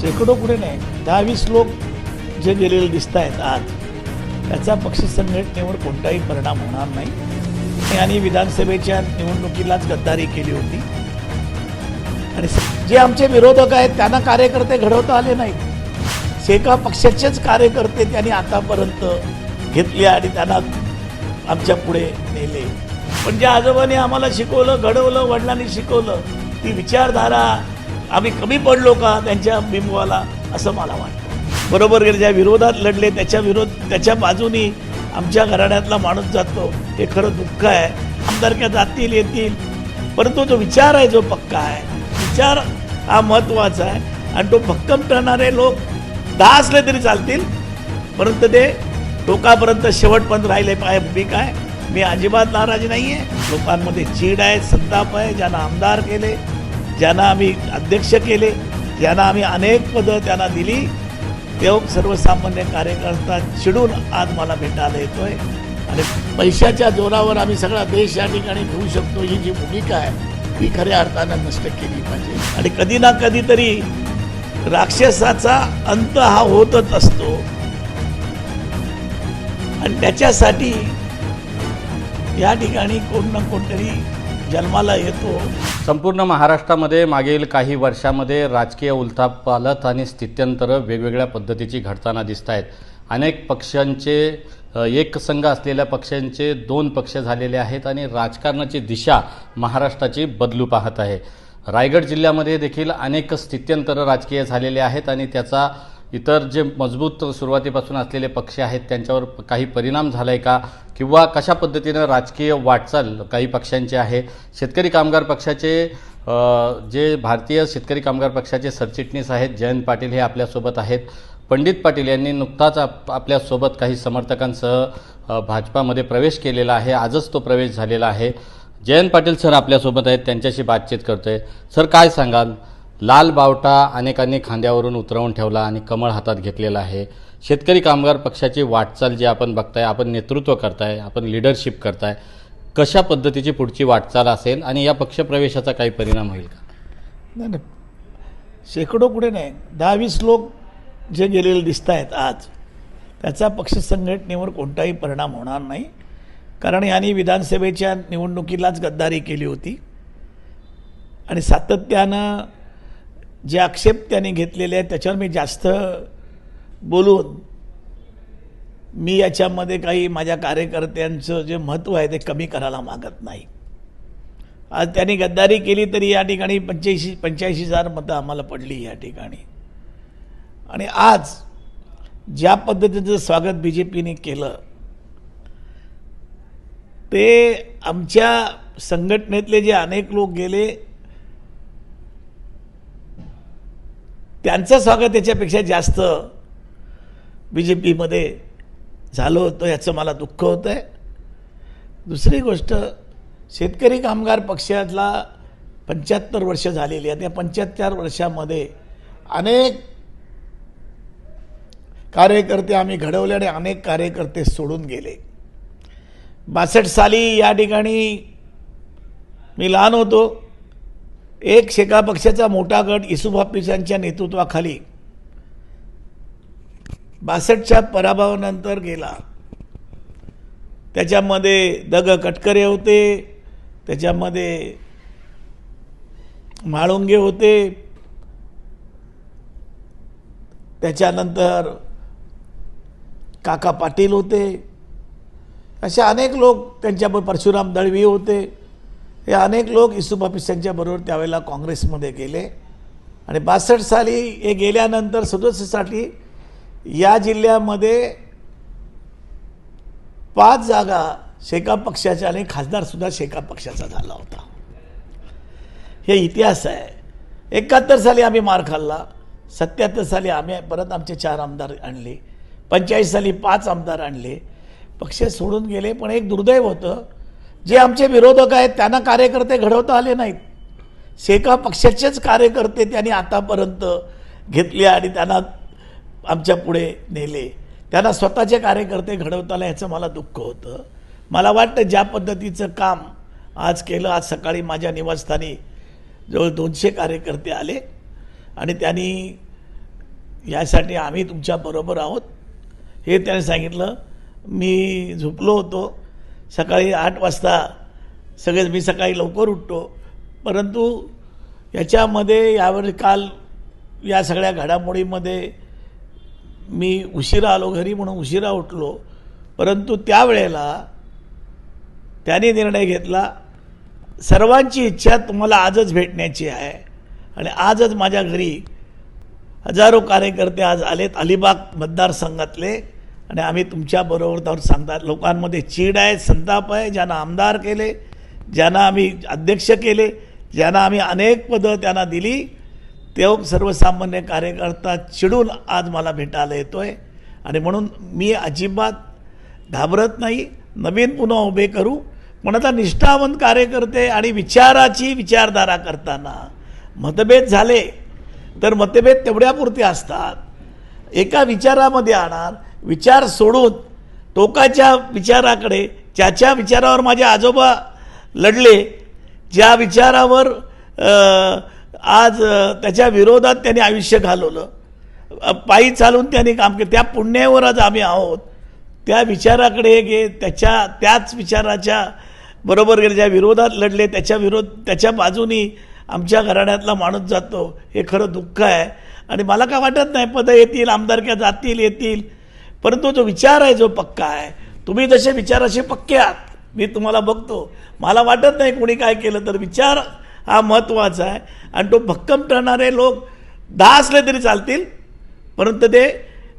शेकडो पुढे नाही दहा वीस लोक जे गेलेले दिसत आहेत आज त्याचा पक्ष संघटनेवर कोणताही परिणाम होणार नाही. आणि विधानसभेच्या निवडणुकीलाच गद्दारी केली होती. आणि जे आमचे विरोधक आहेत त्यांना कार्यकर्ते घडवता आले नाहीत. एका पक्षाचेच कार्यकर्ते त्यांनी आतापर्यंत घेतले आणि त्यांना आमच्या पुढे नेले. पण ज्या आजोबांनी आम्हाला शिकवलं घडवलं वडिलांनी शिकवलं ती विचारधारा आम्ही कमी पडलो का त्यांच्या बिंबवाला असं मला वाटतं. बरोबर गेले ज्या विरोधात लढले त्याच्या विरोध त्याच्या बाजूनी आमच्या घराण्यातला माणूस जातो. हे खरं दुःख आहे. आमदारक्या जातील येतील. परंतु जो विचार आहे जो पक्का आहे विचार हा महत्त्वाचा आहे. आणि तो भक्कम ठरणारे लोक दहा असले तरी चालतील. परंतु ते टोकापर्यंत शेवटपर्यंत राहिले पाय भूमिका आहे मी अजिबात नाराज नाही आहे लोकांमध्ये चीड आहे संताप आहे. ज्यांना आमदार केले ज्यांना आम्ही अध्यक्ष केले ज्यांना आम्ही अनेक पदं त्यांना दिली ते हो सर्वसामान्य कार्यकर्ता चिडून आज मला भेटायला येतोय. आणि पैशाच्या जोरावर आम्ही सगळा देश या ठिकाणी घेऊ शकतो ही जी भूमिका आहे ही खऱ्या अर्थानं नष्ट केली पाहिजे. आणि कधी ना कधीतरी राक्षसाचा अंत हा होतच असतो. आणि त्याच्यासाठी या ठिकाणी कोण ना कोणतरी जन्माला येतो. संपूर्ण महाराष्ट्रामध्ये मागील काही वर्षामध्ये राजकीय उलथापालथ आणि स्थित्यंतरं वेगवेगळ्या पद्धतीची घडताना दिसत आहेत अनेक पक्षांचे एक संघ असलेल्या पक्षांचे दोन पक्ष झालेले आहेत आणि राजकारणाची दिशा महाराष्ट्राची बदलू पाहत आहे. रायगड जिल्ह्यामध्ये देखील अनेक स्थित्यंतरं राजकीय झालेले आहेत आणि त्याचा इतर जे मजबूत सुरुवातीपासून असलेले पक्ष आहेत त्यांच्यावर काही परिणाम झाला आहे का? किंवा कशा पद्धतीनं राजकीय वाटचाल काही पक्षांची आहे? शेतकरी कामगार पक्षाचे जे भारतीय शेतकरी कामगार पक्षाचे सरचिटणीस आहेत जयंत पाटील हे आपल्यासोबत आहेत. पंडित पाटील यांनी नुकताच आप आपल्यासोबत काही समर्थकांसह भाजपामध्ये प्रवेश केलेला आहे. आजच तो प्रवेश झालेला आहे. जयंत पाटील सर आपल्यासोबत आहेत त्यांच्याशी बातचीत करतोय. सर काय सांगाल? लाल बावटा अनेकांनी खांद्यावरून उतरवून ठेवला आणि कमळ हातात घेतलेला आहे. शेतकरी कामगार पक्षाची वाटचाल जी आपण बघताय आपण नेतृत्व करताय आपण लिडरशिप करताय कशा पद्धतीची पुढची वाटचाल असेल आणि या पक्षप्रवेशाचा काही परिणाम होईल का? नाही नाही. शेकडो कुठे नाही. दहा वीस लोक जे गेलेले दिसत आहेत आज त्याचा पक्ष संघटनेवर कोणताही परिणाम होणार नाही. कारण यांनी विधानसभेच्या निवडणुकीलाच गद्दारी केली होती. आणि सातत्यानं जे आक्षेप त्यांनी घेतलेले आहेत त्याच्यावर मी जास्त बोलून मी याच्यामध्ये काही माझ्या कार्यकर्त्यांचं जे महत्त्व आहे ते कमी करायला मागत नाही. आज त्यांनी गद्दारी केली तरी या ठिकाणी पंच्याऐंशी पंच्याऐंशी हजार मतं आम्हाला पडली या ठिकाणी. आणि आज ज्या पद्धतीचं स्वागत बी जे पीने केलं ते आमच्या संघटनेतले जे अनेक लोक गेले त्यांचं स्वागत याच्यापेक्षा जास्त बी जे पीमध्ये झालं होतं याचं मला दुःख होतं आहे दुसरी गोष्ट शेतकरी कामगार पक्षातला पंच्याहत्तर वर्ष झालेली आहेत या पंच्याहत्तर वर्षामध्ये अनेक कार्यकर्ते आम्ही घडवले आणि अनेक कार्यकर्ते सोडून गेले. बासष्ट साली या ठिकाणी मी लहान होतो. एक शेका पक्षाचा मोठा गट इसुफ हाफिजांच्या नेतृत्वाखाली बासष्टच्या पराभवानंतर गेला. त्याच्यामध्ये दग कटकरे होते त्याच्यामध्ये म्हाळुंगे होते त्याच्यानंतर काका पाटील होते. असे अनेक लोक त्यांच्याबरोबर परशुराम दळवी होते. हे अनेक लोक इसूफ ऑफिसांच्या बरोबर त्यावेळेला काँग्रेसमध्ये गेले. आणि बासष्ट साली हे गेल्यानंतर सदस्यसाठी या जिल्ह्यामध्ये पाच जागा शेका पक्षाच्या आणि खासदारसुद्धा शेका पक्षाचा झाला होता. हे इतिहास आहे. एकाहत्तर साली आम्ही मार खाल्ला. सत्याहत्तर साली आम्ही परत आमचे चार आमदार आणले. पंचेचाळीस साली पाच आमदार आणले. पक्ष सोडून गेले पण एक दुर्दैव होतं. जे आमचे विरोधक आहेत त्यांना कार्यकर्ते घडवता आले नाहीत. शेका पक्षाचेच कार्यकर्ते त्यांनी आतापर्यंत घेतले आणि त्यांना आमच्या पुढे नेले. त्यांना स्वतःचे कार्यकर्ते घडवता आले ह्याचं मला दुःख होतं. मला वाटतं ज्या पद्धतीचं काम आज केलं आज सकाळी माझ्या निवासस्थानी जवळ दोनशे कार्यकर्ते आले आणि त्यांनी यासाठी आम्ही तुमच्याबरोबर आहोत. हे त्याने सांगितलं. मी झोपलो होतो. सकाळी आठ वाजता सगळे मी सकाळी लवकर उठतो. परंतु याच्यामध्ये यावर काल या सगळ्या घडामोडीमध्ये मी उशिरा आलो घरी म्हणून उशिरा उठलो. परंतु त्यावेळेला त्याने निर्णय घेतला सर्वांची इच्छा तुम्हाला आजच भेटण्याची आहे. आणि आजच माझ्या घरी हजारो कार्यकर्ते आज आलेत अलिबाग मतदारसंघातले. आणि आम्ही तुमच्याबरोबर जाऊन सांगतात लोकांमध्ये चीड आहे संताप आहे ज्यांना आमदार केले ज्यांना आम्ही अध्यक्ष केले ज्यांना आम्ही अनेक पदं त्यांना दिली ते सर्वसामान्य कार्यकर्ता चिडून आज मला भेटायला येतो आहे आणि म्हणून मी अजिबात घाबरत नाही नवीन पुन्हा उभे करू. पण आता निष्ठावंत कार्यकर्ते आणि विचाराची विचारधारा करताना मतभेद झाले तर मतभेद तेवढ्यापुरते असतात. एका विचारामध्ये आणणार विचार सोडून टोकाच्या विचाराकडे ज्याच्या विचारावर माझे आजोबा लढले ज्या विचारावर आज त्याच्या विरोधात त्यांनी आयुष्य घालवलं. पायी चालून त्यांनी काम केलं. त्या पुण्यावर आज आम्ही आहोत. त्या विचाराकडे गे त्याच्या त्याच विचाराच्या बरोबर गेले ज्या विरोधात लढले त्याच्या विरोध त्याच्या बाजूनी आमच्या घराण्यातला माणूस जातो. हे खरं दुःख आहे. आणि मला काय वाटत नाही पदं येतील आमदारक्या जातील येतील. परंतु जो विचार आहे जो पक्का आहे तुम्ही जसे विचाराशी पक्के आहात. मी तुम्हाला बघतो. मला वाटत नाही कोणी काय केलं तर विचार हा महत्त्वाचा आहे. आणि तो भक्कम ठरणारे लोक दहा असले तरी चालतील परंतु ते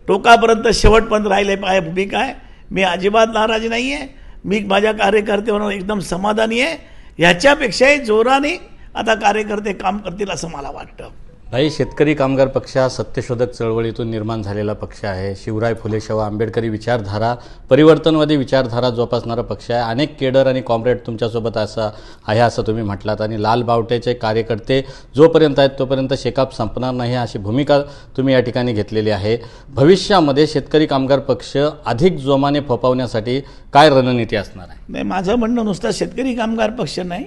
टोकापर्यंत शेवटपर्यंत राहिले पाय भूमिका आहे. मी अजिबात नाराज नाही आहे. मी माझ्या कार्यकर्त्यांवर एकदम समाधानी आहे. ह्याच्यापेक्षाही जोराने आता कार्यकर्ते काम करतील असं मला वाटतं. भाई शेतकरी कामगार पक्ष हा सत्यशोधक चळवळीतून निर्माण झालेला पक्ष आहे. शिवराय फुले शाहू आंबेडकरी विचारधारा परिवर्तनवादी विचारधारा जोपासणारा पक्ष आहे. अनेक केडर आणि कॉम्रेड तुमच्यासोबत असं आहे असं तुम्ही म्हटलात. आणि लाल बावटेचे कार्यकर्ते जोपर्यंत आहेत तोपर्यंत शेकाप संपणार नाही अशी भूमिका तुम्ही या ठिकाणी घेतलेली आहे. भविष्यामध्ये शेतकरी कामगार पक्ष अधिक जोमाने फोपावण्यासाठी काय रणनीती असणार आहे? नाही माझं म्हणणं नुसतं शेतकरी कामगार पक्ष नाही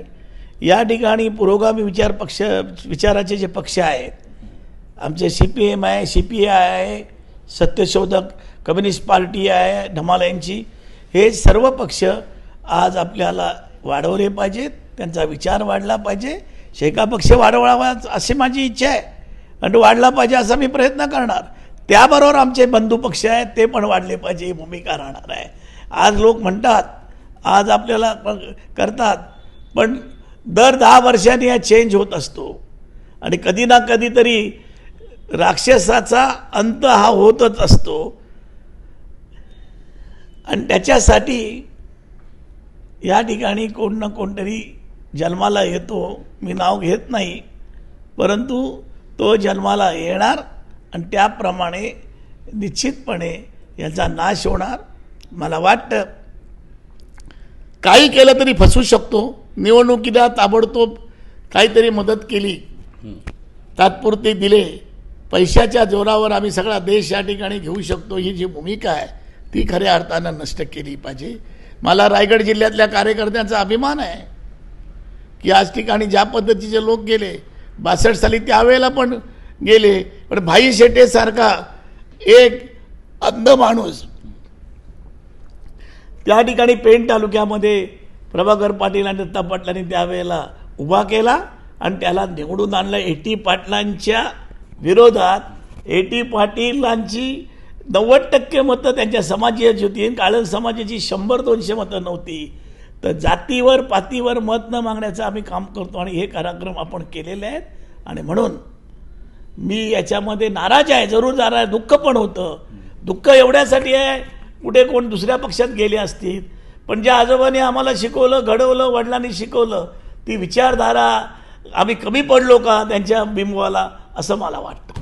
या ठिकाणी पुरोगामी विचार पक्ष विचाराचे जे पक्ष आहेत आमचे सी पी एम आहे सी पी आय आहे सत्यशोधक कम्युनिस्ट पार्टी आहे धमाल यांची हे सर्व पक्ष आज आपल्याला वाढवले पाहिजेत त्यांचा विचार वाढला पाहिजे. शेका पक्ष वाढवावा अशी माझी इच्छा आहे. आणि वाढला पाहिजे असा मी प्रयत्न करणार. त्याबरोबर आमचे बंधू पक्ष आहेत ते पण वाढले पाहिजे ही भूमिका राहणार आहे. आज लोक म्हणतात आज आपल्याला करतात पण दर दहा वर्षांनी हा चेंज होत असतो. आणि कधी ना कधीतरी राक्षसाचा अंत हा होतच असतो. आणि त्याच्यासाठी या ठिकाणी कोण ना कोणतरी जन्माला येतो. मी नाव घेत नाही. परंतु तो जन्माला येणार आणि त्याप्रमाणे निश्चितपणे याचा नाश होणार. मला वाटतं काही केलं तरी फसू शकतो. निवडणुकीला ताबडतोब काहीतरी मदत केली. तात्पुरते दिले. पैशाच्या जोरावर आम्ही सगळा देश या ठिकाणी घेऊ शकतो ही जी भूमिका आहे ती खऱ्या अर्थानं नष्ट केली पाहिजे. मला रायगड जिल्ह्यातल्या कार्यकर्त्यांचा अभिमान आहे की आज ठिकाणी ज्या पद्धतीचे लोक गेले बासष्ट साली त्यावेळेला पण गेले पण भाई शेटेसारखा एक अंध माणूस. त्या ठिकाणी पेण तालुक्यामध्ये प्रभाकर पाटील आणि दत्ता पाटलांनी त्यावेळेला उभा केला आणि त्याला निवडून आणलं. ए. टी. पाटलांच्या विरोधात ए. टी. पाटीलांची नव्वद टक्के मतं त्यांच्या समाजाची होती. आणि काळन समाजाची शंभर दोनशे मतं नव्हती. तर जातीवर पातीवर मत न मागण्याचं आम्ही काम करतो आणि हे कार्यक्रम आपण केलेले आहेत. आणि म्हणून मी याच्यामध्ये नाराज आहे. जरूर नाराज आहे. दुःख पण होतं. दुःख एवढ्यासाठी आहे. कुठे कोण दुसऱ्या पक्षात गेले असतील पण ज्या आजोबांनी आम्हाला शिकवलं घडवलं वडिलांनी शिकवलं ती विचारधारा आम्ही कमी पडलो का त्यांच्या बिंबवाला असं मला वाटतं.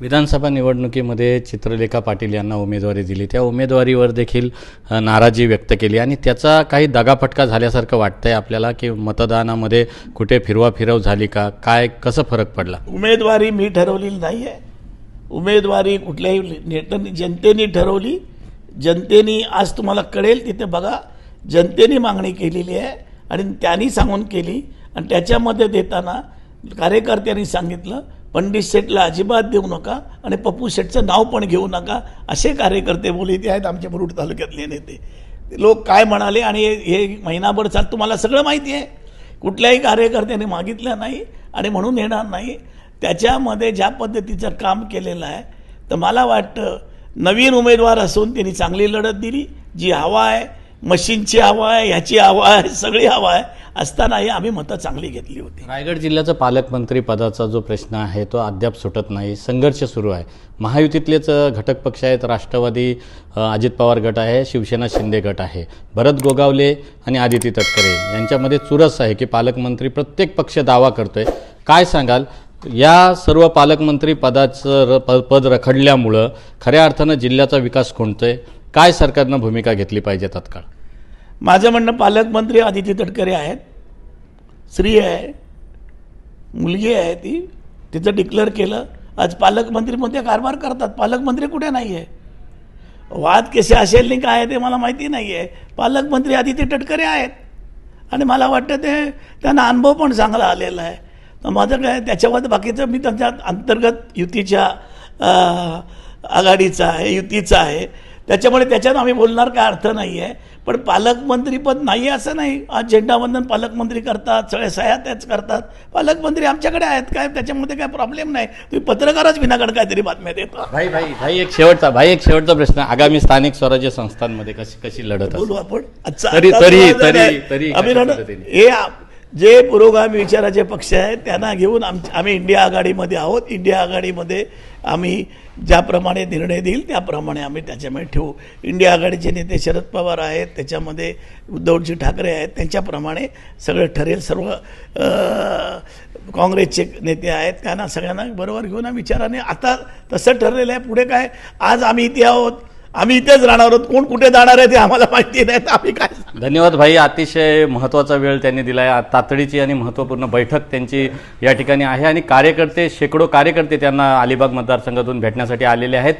विधानसभा निवडणुकीमध्ये चित्रलेखा पाटील यांना उमेदवारी दिली. त्या उमेदवारीवर देखील नाराजी व्यक्त केली आणि त्याचा काही दगाफटका झाल्यासारखं वाटतंय आपल्याला की मतदानामध्ये कुठे फिरवा फिरव झाली का? काय कसं फरक पडला? उमेदवारी मी ठरवलेली नाही आहे उमेदवारी कुठल्याही नेत्यांनी जनतेने ठरवली. जनतेने आज तुम्हाला कळेल तिथे बघा. जनतेने मागणी केलेली आहे आणि त्यांनी सांगून केली. आणि त्याच्यामध्ये देताना कार्यकर्त्यांनी सांगितलं पंडित शेठला अजिबात देऊ नका आणि पप्पू शेठचं नाव पण घेऊ नका. असे कार्यकर्ते बोलले ते आहेत आमचे मुरुड तालुक्यातले नेते. लोक काय म्हणाले आणि हे हे महिनाभर चाल तुम्हाला सगळं माहिती आहे. कुठल्याही कार्यकर्त्याने मागितलं नाही आणि म्हणून येणार नाही. त्याच्यामध्ये ज्या पद्धतीचं काम केलेलं आहे तर मला वाटतं नवीन उमेदवार असून त्यांनी चांगली लढत दिली. जी हवा आहे मशीनची हवा आहे ह्याची हवा आहे सगळी हवा आहे. असतानाही आम्ही मतं चांगली घेतली होती. रायगड जिल्ह्याचा पालकमंत्री पदाचा जो प्रश्न आहे तो अद्याप सुटत नाही. संघर्ष सुरू आहे. महायुतीतलेच घटक पक्ष आहेत. राष्ट्रवादी अजित पवार गट आहे शिवसेना शिंदे गट आहे. भरत गोगावले आणि आदिती तटकरे यांच्यामध्ये चुरस आहे की पालकमंत्री प्रत्येक पक्ष दावा करतोय. काय सांगाल? या सर्व पालकमंत्री पदाचं र प पद रखडल्यामुळं खऱ्या अर्थानं जिल्ह्याचा विकास खुंटतोय. काय सरकारनं भूमिका घेतली पाहिजे तत्काळ? माझं म्हणणं पालकमंत्री आदिती तटकरे आहेत. स्त्री आहे. मुलगी आहे ती. तिचं डिक्लेअर केलं. आज पालकमंत्री मध्ये कारभार करतात. पालकमंत्री कुठे नाही आहे वाद कसे असेल नाही काय ते मला माहिती नाही आहे पालकमंत्री आदिती तटकरे आहेत. आणि मला वाटतं ते त्यांना अनुभव पण चांगला आलेला आहे. तर माझं काय त्याच्यावर बाकीचं मी त्यांच्या अंतर्गत युतीच्या आघाडीचा आहे युतीचा आहे. त्याच्यामुळे त्याच्यात आम्ही बोलणार काय अर्थ नाही आहे पण पालकमंत्रीपद नाही असं नाही. आज झेंडावंदन पालकमंत्री करतात सगळे सह्या त्याच करतात. पालकमंत्री आमच्याकडे आहेत काय त्याच्यामध्ये काय प्रॉब्लेम नाही. तुम्ही पत्रकारच विनाकडे काहीतरी बातम्या देता. भाई भाई भाई एक शेवटचा भाई एक शेवटचा प्रश्न. आगामी स्थानिक स्वराज्य संस्थांमध्ये कशी कशी लढत बोलू? आपण? तरी- तरी- तरी- पद्धतीने? हे जे पुरोगामी विचाराचे पक्ष आहेत त्यांना घेऊन आम आम्ही इंडिया आघाडीमध्ये आहोत. इंडिया आघाडीमध्ये आम्ही ज्याप्रमाणे निर्णय देईल त्याप्रमाणे आम्ही त्याच्यामध्ये ठेवू. इंडिया आघाडीचे नेते शरद पवार आहेत त्याच्यामध्ये उद्धवजी ठाकरे आहेत त्यांच्याप्रमाणे सगळं ठरेल सर्व काँग्रेसचे नेते आहेत त्यांना सगळ्यांना बरोबर घेऊन विचाराने आता तसं ठरलेलं आहे. पुढे काय? आज आम्ही इथे आहोत. आम्ही इथेच राहणार आहोत. कोण कुठे जाणार आहे ते आम्हाला माहिती नाही. तर आम्ही काय धन्यवाद भाई. अतिशय महत्त्वाचा वेळ त्यांनी दिला आहे तातडीची आणि महत्त्वपूर्ण बैठक त्यांची या ठिकाणी आहे. आणि कार्यकर्ते शेकडो कार्यकर्ते त्यांना अलिबाग मतदारसंघातून भेटण्यासाठी आलेले आहेत.